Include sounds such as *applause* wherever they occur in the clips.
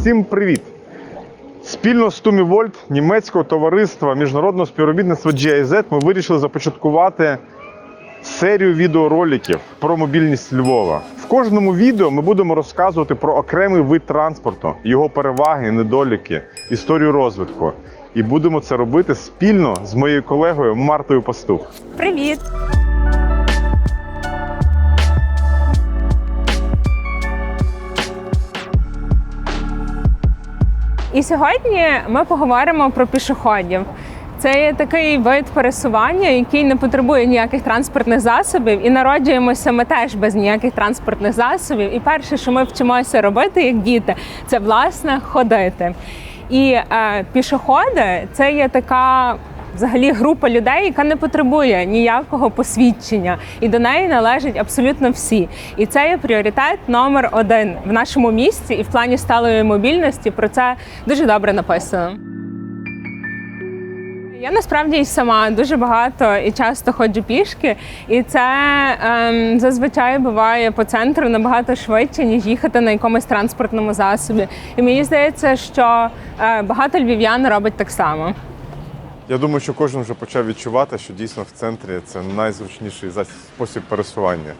Всім привіт! Спільно з Тумі Вольт німецького товариства міжнародного співробітництва GIZ ми вирішили започаткувати серію відеороликів про мобільність Львова. В кожному відео ми будемо розказувати про окремий вид транспорту, його переваги, недоліки, історію розвитку. І будемо це робити спільно з моєю колегою Мартою Пастух. Привіт! І сьогодні ми поговоримо про пішоходів. Це є такий вид пересування, який не потребує ніяких транспортних засобів, і народжуємося ми теж без ніяких транспортних засобів. І перше, що ми вчимося робити як діти, це власне ходити. І е, пішоходи це є така взагалі група людей, яка не потребує ніякого посвідчення, і до неї належать абсолютно всі. І це є пріоритет номер один в нашому місті, і в плані сталої мобільності про це дуже добре написано. Я насправді і сама дуже багато і часто ходжу пішки, і це ем, зазвичай буває по центру набагато швидше, ніж їхати на якомусь транспортному засобі. І мені здається, що е, багато львів'ян робить так само. Я думаю, що кожен вже почав відчувати, що дійсно в центрі це найзручніший спосіб пересування.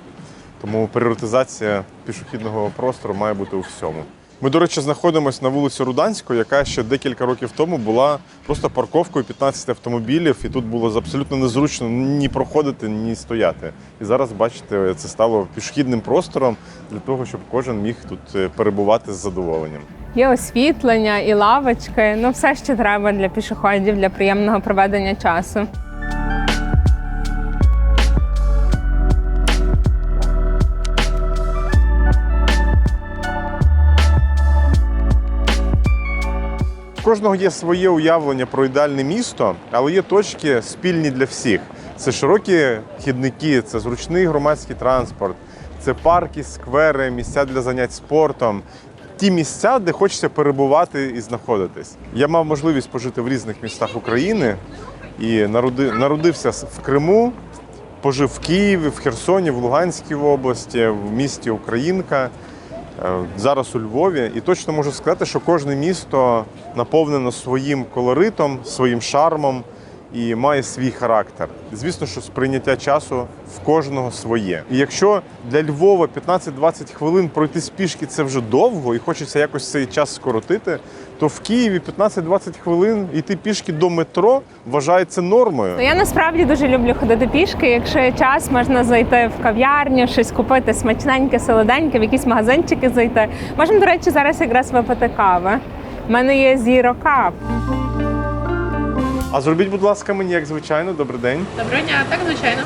Тому пріоритизація пішохідного простору має бути у всьому. Ми, до речі, знаходимося на вулиці Руданської, яка ще декілька років тому була просто парковкою 15 автомобілів, і тут було абсолютно незручно ні проходити, ні стояти. І зараз, бачите, це стало пішохідним простором для того, щоб кожен міг тут е, перебувати з задоволенням. Є освітлення і лавочки. Ну, все, що треба для пішоходів для приємного проведення часу. Кожного є своє уявлення про ідеальне місто, але є точки спільні для всіх. Це широкі хідники, це зручний громадський транспорт, це парки, сквери, місця для занять спортом. Ті місця, де хочеться перебувати і знаходитись. Я мав можливість пожити в різних містах України і народи- народився в Криму, пожив в Києві, в Херсоні, в Луганській області, в місті Українка. Е, зараз у Львові, і точно можу сказати, що кожне місто наповнено своїм колоритом, своїм шармом і має свій характер. Звісно, що сприйняття часу в кожного своє. І якщо для Львова 15-20 хвилин пройти з пішки це вже довго, і хочеться якось цей час скоротити, то в Києві 15-20 хвилин йти пішки до метро вважається нормою. Я насправді дуже люблю ходити пішки. Якщо є час, можна зайти в кав'ярню, щось купити смачненьке, солоденьке, в якісь магазинчики зайти. Можемо, до речі, зараз якраз випити кави. У мене є Zero Cup. А зробіть, будь ласка, мені як звичайно, добрий день. Доброго дня, так звичайно.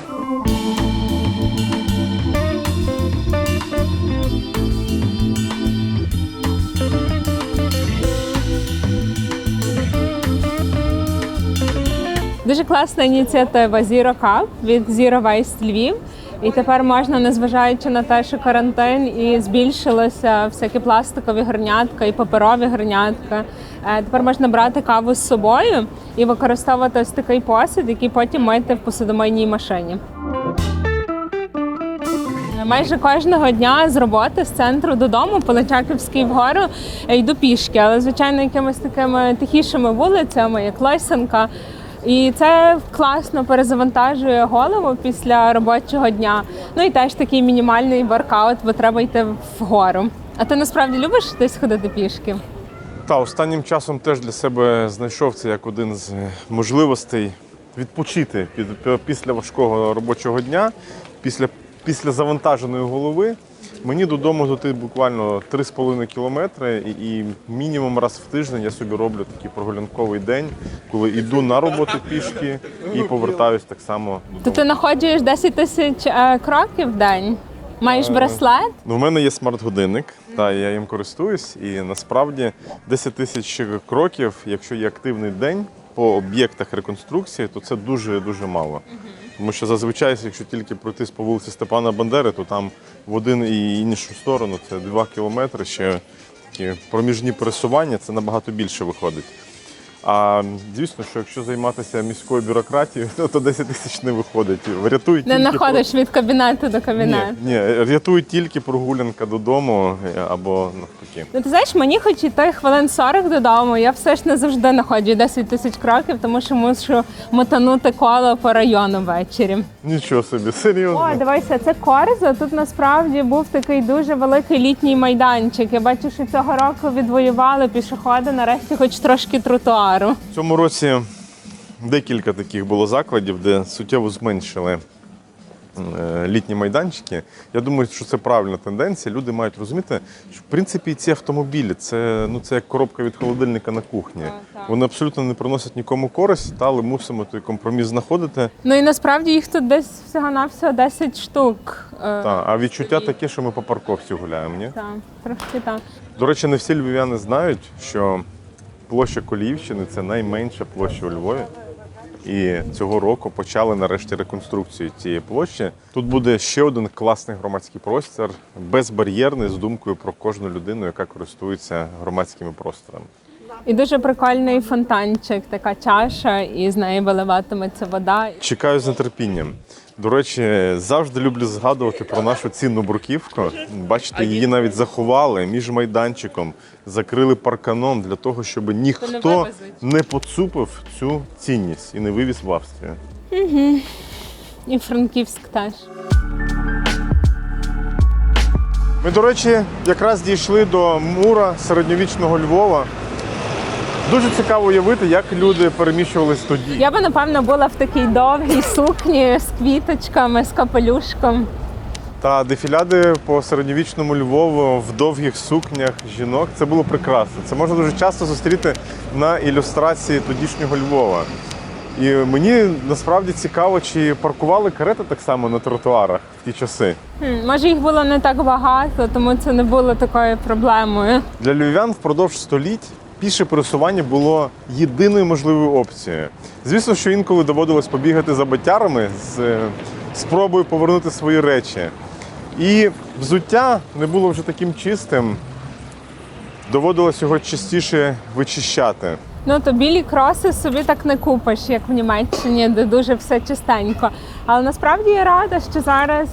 Дуже класна ініціатива Zero Cup від Zero Waste Львів. І тепер можна, незважаючи на те, що карантин і збільшилося всякі пластикові горнятка і паперові горнятка. е, Тепер можна брати каву з собою і використовувати ось такий посуд, який потім мити в посудомийній машині. Майже кожного дня з роботи з центру додому по Личаківській вгору е, йду пішки, але звичайно якимись такими тихішими вулицями, як Лисенка. І це класно перезавантажує голову після робочого дня. Ну і теж такий мінімальний воркаут, бо треба йти вгору. А ти насправді любиш десь ходити пішки? Та останнім часом теж для себе знайшов це як один з е, можливостей відпочити під, після важкого робочого дня, після, після завантаженої голови. Мені додому туди буквально 3,5 кілометри, і, мінімум раз в тиждень я собі роблю такий прогулянковий день, коли йду на роботу пішки і повертаюсь так само То ти знаходжуєш 10 тисяч е, кроків в день? Маєш браслет? Ну, у мене є смарт-годинник, та я їм користуюсь, і насправді 10 тисяч кроків, якщо є активний день по об'єктах реконструкції, то це дуже дуже мало. Тому що зазвичай, якщо тільки пройтись по вулиці Степана Бандери, то там в один і іншу сторону це 2 кілометри. Ще такі проміжні пересування, це набагато більше виходить. А звісно, що якщо займатися міською бюрократією, то 10 тисяч не виходить. Врятують Не тільки знаходиш від кабінету до кабінету. ні, ні, рятує тільки прогулянка додому е, або навпаки. Ну, ти знаєш, мені хоч іти хвилин 40 додому, я все ж не завжди знаходжу 10 тисяч кроків, тому що мушу мотанути коло по району ввечері. Нічого собі, серйозно. О, дивися, це Корза. Тут насправді був такий дуже великий літній майданчик. Я бачу, що цього року відвоювали пішоходи, нарешті, хоч трошки тротуару. В цьому році декілька таких було закладів, де суттєво зменшили е, літні майданчики. Я думаю, що це правильна тенденція. Люди мають розуміти, що в принципі ці автомобілі це, ну, це як коробка від холодильника на кухні. Вони абсолютно не приносять нікому користь, та, але мусимо той компроміс знаходити. Ну і насправді їх тут десь всього-навсього 10 штук. Е, Та, а відчуття таке, що ми по парковці гуляємо. Ні? Так, трошки так. До речі, не всі львів'яни знають, що площа Коліївщини це найменша площа у Львові. І цього року почали нарешті реконструкцію цієї площі. Тут буде ще один класний громадський простір, безбар'єрний з думкою про кожну людину, яка користується громадськими просторами. І дуже прикольний фонтанчик, така чаша, і з неї виливатиметься вода. Чекаю з нетерпінням. До речі, завжди люблю згадувати про нашу цінну бруківку. Бачите, її навіть заховали між майданчиком, закрили парканом для того, щоб ніхто не поцупив цю цінність і не вивіз в Австрію. І Франківськ теж. Ми, до речі, якраз дійшли до мура середньовічного Львова. Дуже цікаво уявити, як люди переміщувались тоді. Я би напевно була в такій довгій сукні з квіточками, з капелюшком. Та дефіляди по середньовічному Львову в довгих сукнях жінок це було прекрасно. Це можна дуже часто зустріти на ілюстрації тодішнього Львова. І мені насправді цікаво, чи паркували карети так само на тротуарах в ті часи. Хм, Може, їх було не так багато, тому це не було такою проблемою. Для львів'ян впродовж століть піше пересування було єдиною можливою опцією. Звісно, що інколи доводилось побігати за батярами з е, спробою повернути свої речі. І взуття не було вже таким чистим. Доводилось його частіше вичищати. Ну то білі кроси собі так не купиш, як в Німеччині, де дуже все чистенько. Але насправді я рада, що зараз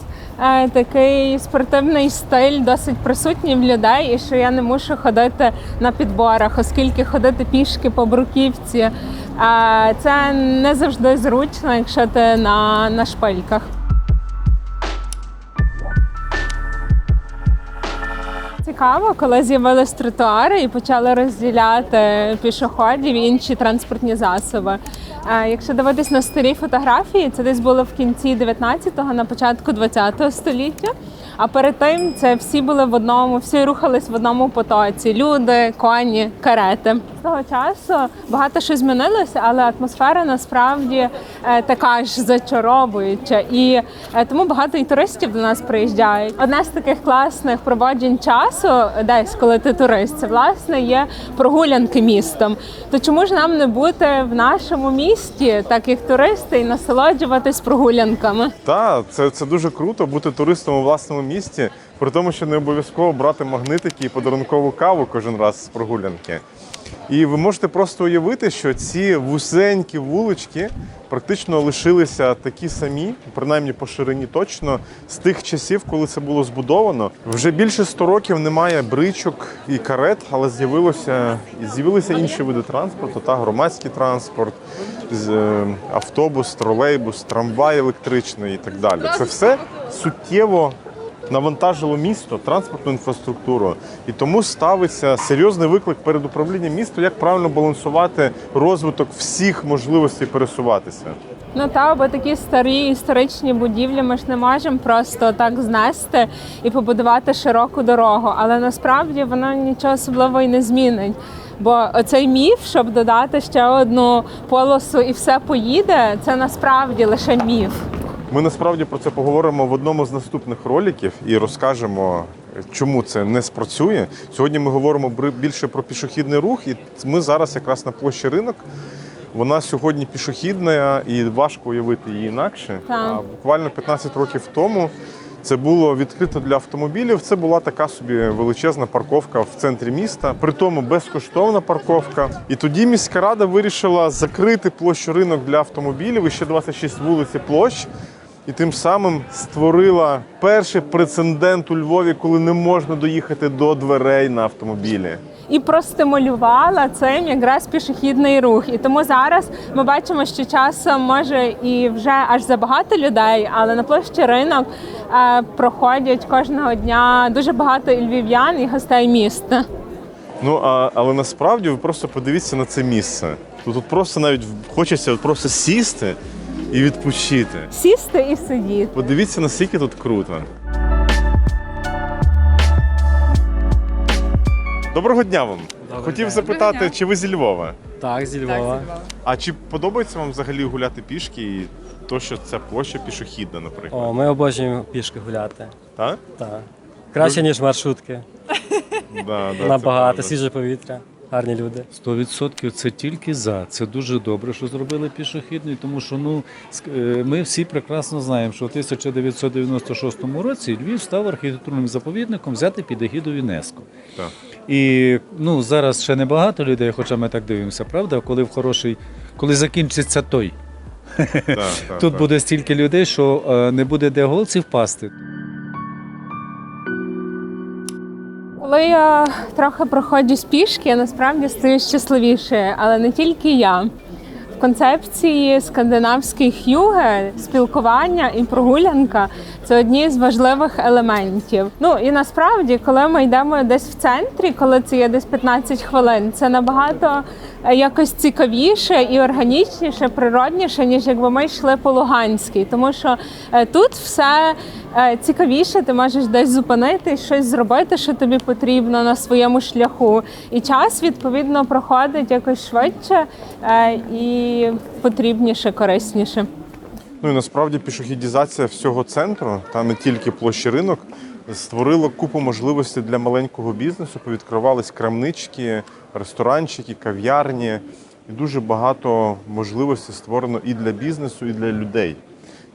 такий спортивний стиль досить присутній в людей, і що я не мушу ходити на підборах, оскільки ходити пішки по бруківці це не завжди зручно, якщо ти на, на шпильках. Цікаво, коли з'явились тротуари і почали розділяти пішоходів і інші транспортні засоби. Е, Якщо дивитись на старі фотографії, це десь було в кінці 19-го, на початку 20-го століття. А перед тим це всі були в одному, всі рухались в одному потоці: люди, коні, карети. З того часу багато що змінилося, але атмосфера насправді е, така ж зачаровуюча. І е, тому багато і туристів до нас приїжджають. Одне з таких класних проводжень часу, десь коли ти турист, це власне є прогулянки містом. То чому ж нам не бути в нашому місті, так як туристи, і насолоджуватись прогулянками? Та це, це дуже круто бути туристом у власному місті, при тому, що не обов'язково брати магнитики і подарункову каву кожен раз з прогулянки. І ви можете просто уявити, що ці вузенькі вулички практично лишилися такі самі, принаймні по ширині точно, з тих часів, коли це було збудовано. Вже більше 100 років немає бричок і карет, але з'явилося з'явилися інші види транспорту, та громадський транспорт, е, автобус, тролейбус, трамвай електричний і так далі. Це все суттєво навантажило місто, транспортну інфраструктуру. І тому ставиться серйозний виклик перед управлінням міста, як правильно балансувати розвиток всіх можливостей пересуватися. Ну та бо такі старі історичні будівлі ми ж не можемо просто так знести і побудувати широку дорогу. Але насправді воно нічого особливого і не змінить. Бо оцей міф, щоб додати ще одну полосу і все поїде, це насправді лише міф. Ми насправді про це поговоримо в одному з наступних роликів і розкажемо, чому це не спрацює. Сьогодні ми говоримо більше про пішохідний рух, і ми зараз якраз на площі ринок. Вона сьогодні пішохідна і важко уявити її інакше. Так. А буквально 15 років тому це було відкрито для автомобілів. Це була така собі величезна парковка в центрі міста, при тому безкоштовна парковка. І тоді міська рада вирішила закрити площу ринок для автомобілів і ще 26 вулиць і площ. І тим самим створила перший прецедент у Львові, коли не можна доїхати до дверей на автомобілі. і простимулювала цим якраз пішохідний рух. І тому зараз ми бачимо, що часом може і вже аж забагато людей, але на площі ринок е, проходять кожного дня дуже багато і львів'ян і гостей міста. Ну а, але насправді ви просто подивіться на це місце. Тут, тут просто навіть хочеться просто сісти і відпочити. Сісти і сидіти. Подивіться, наскільки тут круто. Доброго дня вам. Добрий Хотів день. запитати, чи ви зі Львова? Так, зі Львова. А чи подобається вам взагалі гуляти пішки і то, що ця площа пішохідна, наприклад? О, ми обожнюємо пішки гуляти. Так? Так. Краще, ніж маршрутки. *laughs* Да, да, це Набагато, правда. свіже повітря, гарні люди. 100% це тільки за. Це дуже добре, що зробили пішохідний, тому що ну ск- е, ми всі прекрасно знаємо, що в 1996 році Львів став архітектурним заповідником взяти під егіду ЮНЕСКО. Так. І ну зараз ще небагато людей, хоча ми так дивимося, правда? Коли в хороший, коли закінчиться той, Так, *laughs* так, тут так. буде стільки людей, що е, не буде де голці впасти. Коли я трохи проходжу з пішки, я насправді стаю щасливішою, але не тільки я. Концепції скандинавських юги спілкування і прогулянка це одні з важливих елементів. Ну і насправді, коли ми йдемо десь в центрі, коли це є десь 15 хвилин, це набагато е, якось цікавіше і органічніше, природніше, ніж якби ми йшли по Луганській, тому що е, тут все е, цікавіше, ти можеш десь зупинити, щось зробити, що тобі потрібно на своєму шляху. І час відповідно проходить якось швидше е, і потрібніше, корисніше. Ну і насправді пішохідізація всього центру, та не тільки площі ринок, створила купу можливостей для маленького бізнесу. Повідкривались крамнички, ресторанчики, кав'ярні. І дуже багато можливостей створено і для бізнесу, і для людей.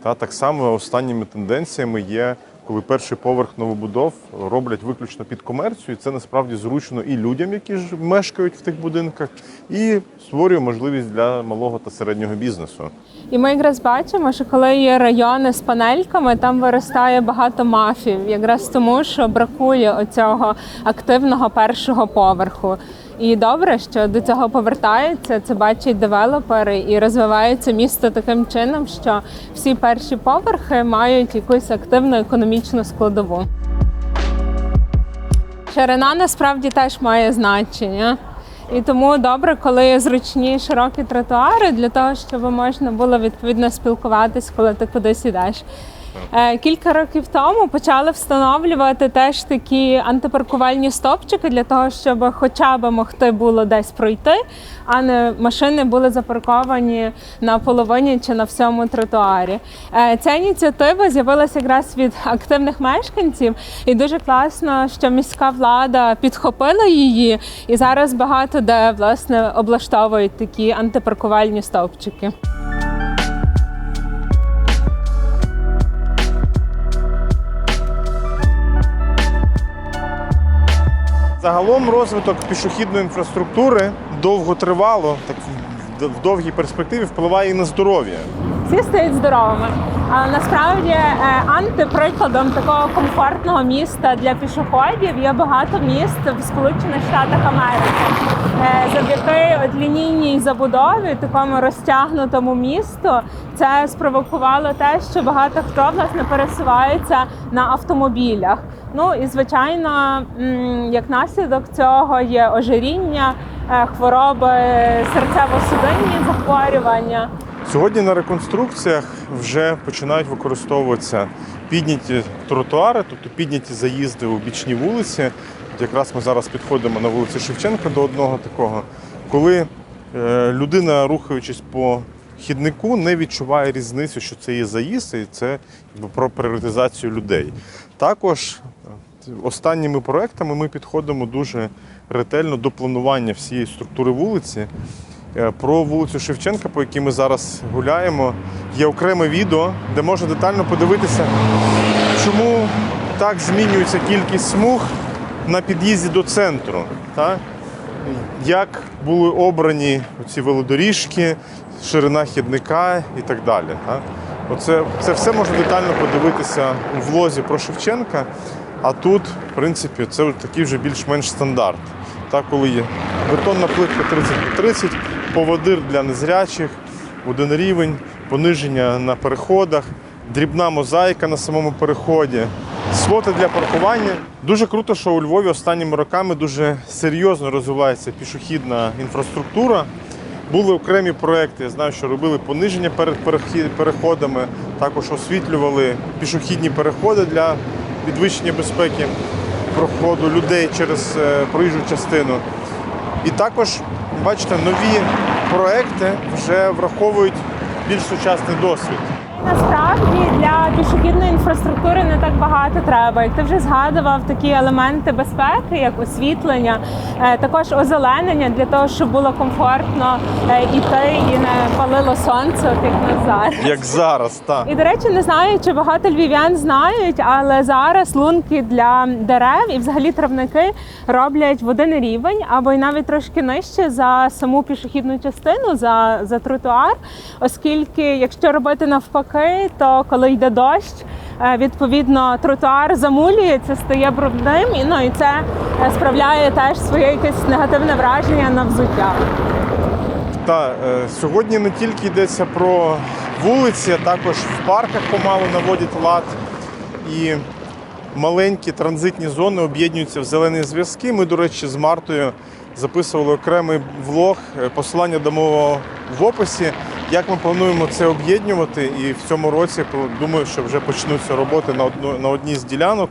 Та так само останніми тенденціями є, коли перший поверх новобудов роблять виключно під комерцію. І це насправді зручно і людям, які ж мешкають в тих будинках, і створює можливість для малого та середнього бізнесу. І ми якраз бачимо, що коли є райони з панельками, там виростає багато мафів, якраз тому, що бракує оцього активного першого поверху. І добре, що до цього повертаються, це бачать девелопери і розвивається місто таким чином, що всі перші поверхи мають якусь активну економічну складову. Ширина насправді теж має значення. І тому добре, коли зручні широкі тротуари для того, щоб можна було відповідно спілкуватись, коли ти кудись ідеш. Е, Кілька років тому почали встановлювати теж такі антипаркувальні стопчики для того, щоб хоча б могти було десь пройти, а не машини були запарковані на половині чи на всьому тротуарі. Е, Ця ініціатива з'явилася якраз від активних мешканців, і дуже класно, що міська влада підхопила її, і зараз багато де власне облаштовують такі антипаркувальні стовпчики. Загалом розвиток пішохідної інфраструктури довготривало, так в- довгій перспективі впливає і на здоров'я. всі стають здоровими. Але насправді е, антиприкладом такого комфортного міста для пішоходів є багато міст в Сполучених Штатах Америки. Е, Завдяки лінійній забудові, такому розтягнутому місту, це спровокувало те, що багато хто власне пересувається на автомобілях. Ну і звичайно, як наслідок цього є ожиріння, е, хвороби, серцево-судинні захворювання. Сьогодні на реконструкціях вже починають використовуватися підняті тротуари, тобто підняті заїзди у бічні вулиці. Якраз ми зараз підходимо на вулиці Шевченка до одного такого, коли е, людина, рухаючись по хіднику, не відчуває різницю, що це є заїзд, і це про пріоритизацію людей. Також е, останніми проектами ми підходимо дуже ретельно до планування всієї структури вулиці. Е, Про вулицю Шевченка, по якій ми зараз гуляємо, є окреме відео, де можна детально подивитися, чому так змінюється кількість смуг на під'їзді до центру. Як були обрані ці велодоріжки, ширина хідника і так далі. Так? Оце, це все можна детально подивитися у влозі про Шевченка. А тут, в принципі, це такий вже більш-менш стандарт. Так, коли є бетонна плитка 30 на 30, поводир для незрячих, один рівень, пониження на переходах, дрібна мозаїка на самому переході, слоти для паркування. Дуже круто, що у Львові останніми роками дуже серйозно розвивається пішохідна інфраструктура. Були окремі проекти, я знаю, що робили пониження перед переходами, також освітлювали пішохідні переходи для підвищення безпеки проходу людей через е, проїжджу частину. І також, бачите, нові проекти вже враховують більш сучасний досвід. Насправді для пішохідної інфраструктури не так багато треба. Як ти вже згадував такі елементи безпеки, як освітлення, е, також озеленення для того, щоб було комфортно е, іти і не палило сонце, от як нас зараз. Як зараз, так. І до речі, не знаю, чи багато львів'ян знають, але зараз лунки для дерев і взагалі травники роблять в один рівень або й навіть трошки нижче за саму пішохідну частину, за, за тротуар. Оскільки, якщо робити навпаки, то коли йде дощ, е, відповідно тротуар замулюється, стає брудним, і ну і це е, справляє теж своє якесь негативне враження на взуття. Та е, сьогодні не тільки йдеться про вулиці, а також в парках помалу наводять лад. І маленькі транзитні зони об'єднуються в зелені зв'язки. Ми, до речі, з Мартою записували окремий влог, посилання дамо в описі. Як ми плануємо це об'єднувати, і в цьому році думаю, що вже почнуться роботи на одно- на одній з ділянок,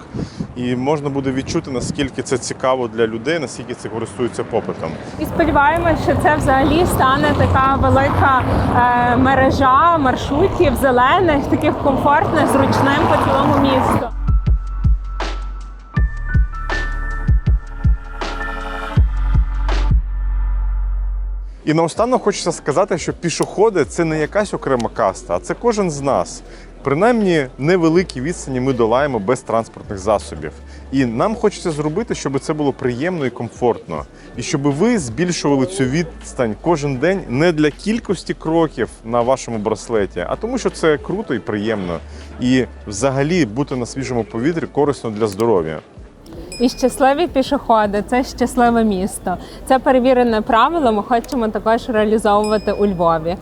і можна буде відчути, наскільки це цікаво для людей, наскільки це користується попитом. І сподіваємося, що це взагалі стане така велика е, мережа маршрутів зелених, таких комфортних, зручним по цілому місту. І наостанок хочеться сказати, що пішоходи це не якась окрема каста, а це кожен з нас. Принаймні невеликі відстані ми долаємо без транспортних засобів. І нам хочеться зробити, щоб це було приємно і комфортно. І щоб ви збільшували цю відстань кожен день не для кількості кроків на вашому браслеті, а тому, що це круто і приємно. І взагалі бути на свіжому повітрі корисно для здоров'я. І щасливі пішоходи це щасливе місто. Це перевірене правило. Ми хочемо також реалізовувати у Львові.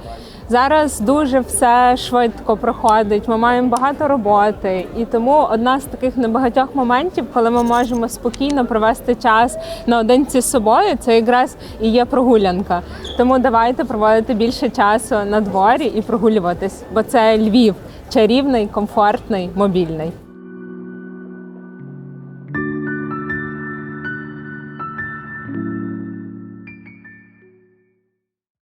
Зараз дуже все швидко проходить. Ми маємо багато роботи, і тому одна з таких небагатьох моментів, коли ми можемо спокійно провести час наодинці з собою, це якраз і є прогулянка. Тому давайте проводити більше часу на дворі і прогулюватись, бо це Львів чарівний, комфортний, мобільний.